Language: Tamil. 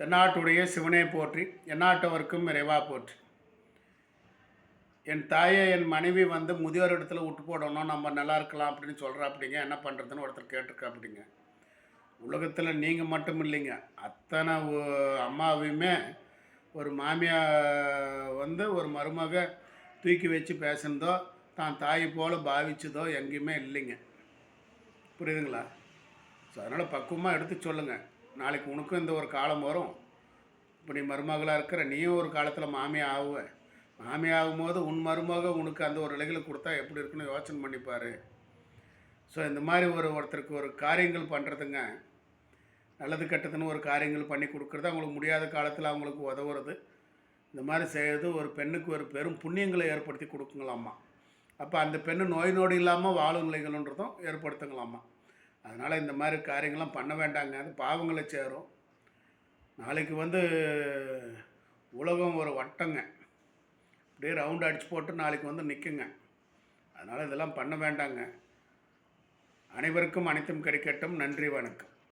தென்னாட்டுடைய சிவனே போற்றி எந்நாட்டவர்க்கும் இறைவா போற்றி. என் தாயை என் மனைவி வந்து முதியோர் இடத்துல விட்டு போடணும் நம்ம நல்லா இருக்கலாம் அப்படின்னு சொல்கிறா அப்படிங்க என்ன பண்ணுறதுன்னு ஒருத்தர் கேட்டிருக்கா அப்படிங்க உலகத்தில் நீங்கள் மட்டும் இல்லைங்க. அத்தனை அம்மாவையுமே ஒரு மாமியா வந்து ஒரு மருமக தூக்கி வச்சு பேசுனதோ தான் தாய் போல் பாவிச்சதோ எங்கேயுமே இல்லைங்க. புரியுதுங்களா? ஸோ அதனால் பக்குவமாக எடுத்து சொல்லுங்கள் நாளைக்கு உனக்கும் இந்த ஒரு காலம் வரும். இப்போ நீ மருமகளாக இருக்கிற நீயும் ஒரு காலத்தில் மாமியாக ஆகுவ. மாமி ஆகும்போது உன் மருமக உனக்கு அந்த ஒரு இலைகளை கொடுத்தா எப்படி இருக்குன்னு யோசனை பண்ணிப்பார் ஸோ இந்த மாதிரி ஒரு ஒருத்தருக்கு ஒரு காரியங்கள் பண்ணுறதுங்க நல்லது கெட்டதுன்னு ஒரு காரியங்கள் பண்ணி கொடுக்குறது அவங்களுக்கு முடியாத காலத்தில் அவங்களுக்கு உதவுறது. இந்த மாதிரி செய்கிறது ஒரு பெண்ணுக்கு ஒரு பெரும் புண்ணியங்களை ஏற்படுத்தி கொடுக்குங்களாம்மா. அப்போ அந்த பெண்ணு நோய் நோடு இல்லாமல் வாழும் நிலைகள்ன்றதும் ஏற்படுத்துங்களாம்மா. அதனால் இந்த மாதிரி காரியங்கள்லாம் பண்ண வேண்டாங்க. அது பாவங்களை சேரும். நாளைக்கு வந்து உலகம் ஒரு வட்டங்க. அப்படியே ரவுண்டு அடிச்சு போட்டு நாளைக்கு வந்து நிற்குங்க அதனால் இதெல்லாம் பண்ண வேண்டாங்க. அனைவருக்கும் அனைத்தும் கிடைக்கட்டும். நன்றி வணக்கம்.